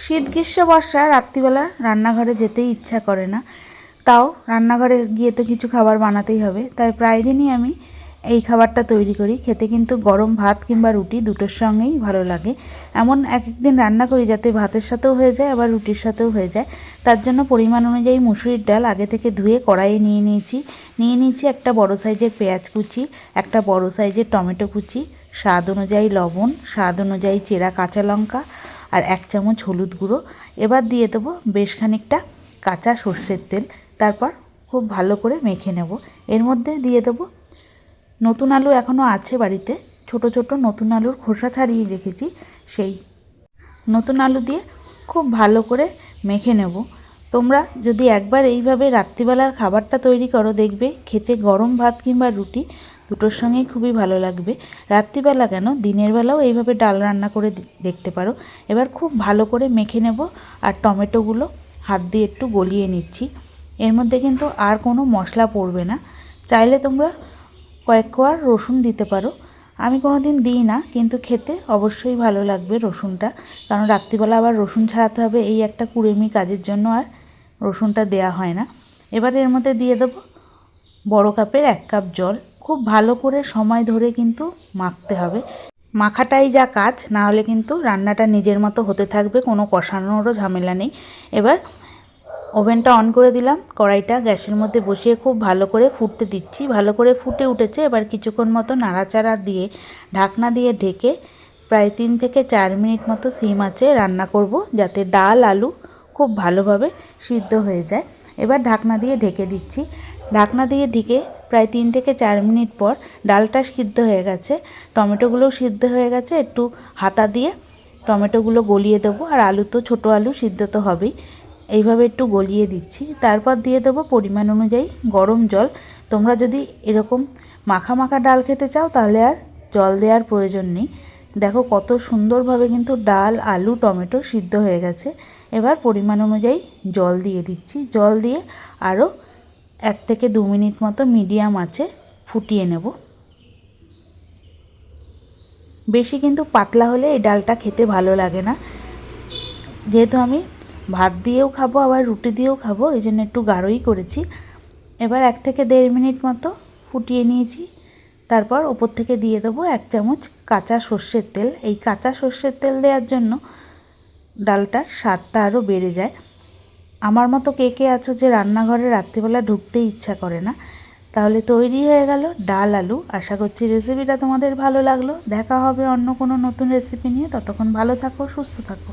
শীত, গ্রীষ্ম, বর্ষা, রাত্রিবেলা রান্নাঘরে যেতেই ইচ্ছা করে না। তাও রান্নাঘরে গিয়ে তো কিছু খাবার বানাতেই হবে। তাই প্রায় দিনই আমি এই খাবারটা তৈরি করি। খেতে কিন্তু গরম ভাত কিংবা রুটি দুটোর সঙ্গেই ভালো লাগে। এমন এক একদিন রান্না করি যাতে ভাতের সাথেও হয়ে যায়, আবার রুটির সাথেও হয়ে যায়। তার জন্য পরিমাণ অনুযায়ী মুসুরির ডাল আগে থেকে ধুয়ে কড়াইয়ে নিয়ে নিয়েছি। নিয়ে নিয়েছি একটা বড় সাইজের পেঁয়াজ কুচি, একটা বড় সাইজের টমেটো কুচি, স্বাদ অনুযায়ী লবণ, স্বাদ অনুযায়ী চেরা কাঁচা লঙ্কা আর এক চামচ হলুদ গুঁড়ো। এবার দিয়ে দেবো বেশ খানিকটা কাঁচা সর্ষের তেল। তারপর খুব ভালো করে মেখে নেব। এর মধ্যে দিয়ে দেবো নতুন আলু এখনও আছে বাড়িতে। ছোট ছোট নতুন আলুর খোসা ছাড়িয়ে রেখেছি সেই। নতুন আলু দিয়ে খুব ভালো করে মেখে নেব। তোমরা যদি একবার এইভাবে রাত্রিবেলার খাবারটা তৈরি করো, দেখবে খেতে গরম ভাত কিংবা রুটি দুটোর সঙ্গেই খুবই ভালো লাগবে। রাত্রিবেলা কেন? দিনের বেলাও এইভাবে ডাল রান্না করে দেখতে পারো। এবার খুব ভালো করে মেখে নেব আর টমেটোগুলো হাত দিয়ে একটু গলিয়ে নিচ্ছি। এর মধ্যে কিন্তু আর কোনো মশলা পড়বে না। চাইলে তোমরা কয়েক কোয়ার রসুন দিতে পারো। আমি কোনো দিন দিই না, কিন্তু খেতে অবশ্যই ভালো লাগবে রসুনটা। কারণ রাত্রিবেলা আবার রসুন ছাড়াতে হবে, এই একটা কুড়েমি কাজের জন্য আর রসুনটা দেয়া হয় না। এবার এর মধ্যে দিয়ে দেবো বড় কাপের এক কাপ জল। খুব ভালো করে সময় ধরে কিন্তু মাখতে হবে। মাখাটাই যা কাজ না হলে কিন্তু রান্নাটা নিজের মতো হতে থাকবে, কোনো কষানোরও ঝামেলা নেই। এবার ওভেনটা অন করে দিলাম, কড়াইটা গ্যাসের মধ্যে বসিয়ে খুব ভালো করে ফুটতে দিচ্ছি। ভালো করে ফুটে উঠেছে, এবার কিছুক্ষণ মতো নাড়াচাড়া দিয়ে, ঢাকনা দিয়ে ঢেকে প্রায় তিন থেকে চার মিনিট মতো সিম আছে, রান্না করব যাতে ডাল, আলু খুব ভালোভাবে সিদ্ধ হয়ে যায়। এবার ঢাকনা দিয়ে ঢেকে দিচ্ছি। ঢাকনা দিয়ে ঢেকে প্রায় তিন থেকে চার মিনিট পর ডালটা সিদ্ধ হয়ে গেছে। টমেটোগুলোও সিদ্ধ হয়ে গেছে, একটু হাতা দিয়ে টমেটোগুলো গলিয়ে দেবো। আর আলু তো, ছোটো আলু, সিদ্ধ তো হবেই। এইভাবে একটু গলিয়ে দিচ্ছি। তারপর দিয়ে দেবো পরিমাণ অনুযায়ী গরম জল। তোমরা যদি এরকম মাখা মাখা ডাল খেতে চাও, তাহলে আর জল দেওয়ার প্রয়োজন নেই। দেখো কত সুন্দরভাবে কিন্তু ডাল, আলু, টমেটো সিদ্ধ হয়ে গেছে। এবার পরিমাণ অনুযায়ী জল দিয়ে দিচ্ছি। জল দিয়ে আরও এক থেকে দু মিনিট মতো মিডিয়াম আছে, ফুটিয়ে নেব। বেশি কিন্তু পাতলা হলে এই ডালটা খেতে ভালো লাগে না। যেহেতু আমি ভাত দিয়েও খাব, আবার রুটি দিয়েও খাব, এই জন্য একটু গাঢ়ই করেছি। এবার এক থেকে দেড় মিনিট মতো ফুটিয়ে নিয়েছি। তারপর ওপর থেকে দিয়ে দেবো এক চামচ কাঁচা সর্ষের তেল। এই কাঁচা সর্ষের তেল দেওয়ার জন্য ডালটার স্বাদটা আরও বেড়ে যায়। আমার মতো কে কে আছো যে রান্নাঘরে রাত্রিবেলা ঢুকতে ইচ্ছা করে না? তাহলে তৈরি হয়ে গেল ডাল আলু। আশা করছি রেসিপিটা তোমাদের ভালো লাগল। দেখা হবে অন্য কোনো নতুন রেসিপি নিয়ে। ততক্ষণ ভালো থাকো, সুস্থ থাকো।